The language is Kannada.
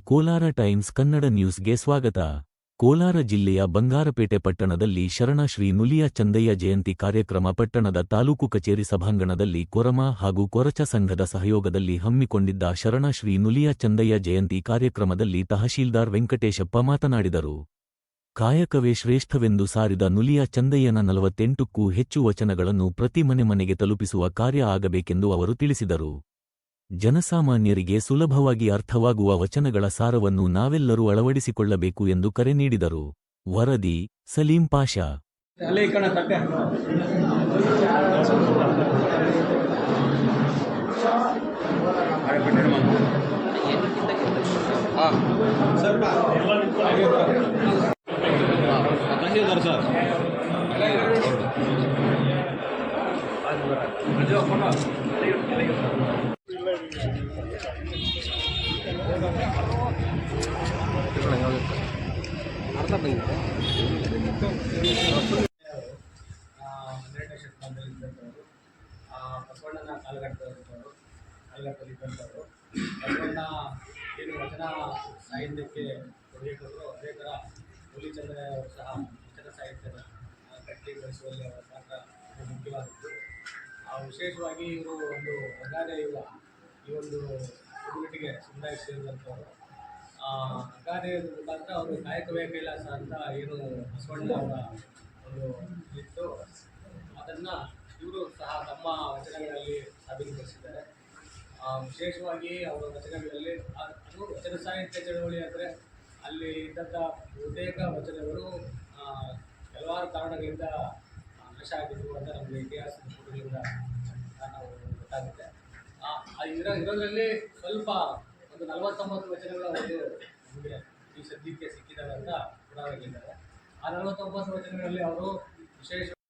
ಕೋಲಾರ ಟೈಮ್ಸ್ ಕನ್ನಡ ನ್ಯೂಸ್ಗೆ ಸ್ವಾಗತ. ಕೋಲಾರ ಜಿಲ್ಲೆಯ ಬಂಗಾರಪೇಟೆ ಪಟ್ಟಣದಲ್ಲಿ ಶರಣ ಶ್ರೀ ನುಲಿಯ ಚಂದಯ್ಯ ಜಯಂತಿ ಕಾರ್ಯಕ್ರಮ ಪಟ್ಟಣದ ತಾಲೂಕು ಕಚೇರಿ ಸಭಾಂಗಣದಲ್ಲಿ ಕೊರಮ ಹಾಗೂ ಕೊರಚ ಸಂಘದ ಸಹಯೋಗದಲ್ಲಿ ಹಮ್ಮಿಕೊಂಡಿದ್ದ ಶರಣ ಶ್ರೀ ನುಲಿಯ ಚಂದಯ್ಯ ಜಯಂತಿ ಕಾರ್ಯಕ್ರಮದಲ್ಲಿ ತಹಶೀಲ್ದಾರ್ ವೆಂಕಟೇಶಪ್ಪ ಮಾತನಾಡಿದರು. ಕಾಯಕವೇ ಶ್ರೇಷ್ಠವೆಂದು ಸಾರಿದ ನುಲಿಯ ಚಂದಯ್ಯನ ನಲವತ್ತೆಂಟಕ್ಕೂ ಹೆಚ್ಚು ವಚನಗಳನ್ನು ಪ್ರತಿ ಮನೆ ಮನೆಗೆ ತಲುಪಿಸುವ ಕಾರ್ಯ ಆಗಬೇಕೆಂದು ಅವರು ತಿಳಿಸಿದರು. ಜನಸಾಮಾನ್ಯರಿಗೆ ಸುಲಭವಾಗಿ ಅರ್ಥವಾಗುವ ವಚನಗಳ ಸಾರವನ್ನು ನಾವೆಲ್ಲರೂ ಅಳವಡಿಸಿಕೊಳ್ಳಬೇಕು ಎಂದು ಕರೆ ನೀಡಿದರು. ವರದಿ ಸಲೀಂ ಪಾಷಾ. ಬಸವಣ್ಣನ ಕಾಲಘಟ್ಟದವರು ಕಾಲಘಟ್ಟದಲ್ಲಿದ್ದಂಥವರು ಬಸವಣ್ಣ ಏನು ವಚನ ಸಾಹಿತ್ಯಕ್ಕೆ ಕೊಡುಗೆ ಕೊಟ್ಟರು ಅದೇ ಥರ ಹುಲಿಚಂದ್ರ ಅವರು ಸಹ ವಚನ ಸಾಹಿತ್ಯದ ಕಟ್ಟಿ ಬೆಳೆಸುವಲ್ಲಿ ಅವರ ಪಾತ್ರ ಮುಖ್ಯವಾದದ್ದು ವಿಶೇಷವಾಗಿ ಇವರು ಒಂದು ಅಗಾಧ ಈ ಒಂದು ಚಟುವಟಿಕೆ ಸಮುದಾಯ ಸೇರಿದಂಥವರು ಅಗಾಧ ಮುಖಾಂತರ ಅವರು ಕಾಯಕವೇ ಕೈಲಾಸ ಅಂತ ಏನು ಬಸವಣ್ಣ ಅವರ ಒಂದು ಇತ್ತು. ಅದನ್ನು ಇವರು ಸಹ ತಮ್ಮ ವಚನಗಳಲ್ಲಿ ಸಾಬೀತುಪಡಿಸಿದ್ದಾರೆ. ವಿಶೇಷವಾಗಿ ಅವರ ವಚನಗಳಲ್ಲಿ ಅದು ವಚನ ಸಾಹಿತ್ಯ ಚಳವಳಿ ಅಂದರೆ ಅಲ್ಲಿ ಇದ್ದಂಥ ಬಹುತೇಕ ವಚನಗಳು ಹಲವಾರು ಕಾರಣಗಳಿಂದ ನಾಶ ಆಗಿದ್ವು ಅಂತ ನಮಗೆ ಇತಿಹಾಸದ ಪುಟಗಳಿಂದ ನಾವು ಗೊತ್ತಾಗುತ್ತೆ. ಇರೋ ಇರೋದ್ರಲ್ಲಿ ಸ್ವಲ್ಪ ಒಂದು ನಲವತ್ತೊಂಬತ್ತು ವಚನಗಳು ಒಂದು ಈ ಸದ್ಯಕ್ಕೆ ಸಿಕ್ಕಿದ್ದಾರೆ ಅಂತ ಪುರಾಣಗಳಿದ್ದಾರೆ ಆ ನಲವತ್ತೊಂಬತ್ತು ವಚನಗಳಲ್ಲಿ ಅವರು ವಿಶೇಷ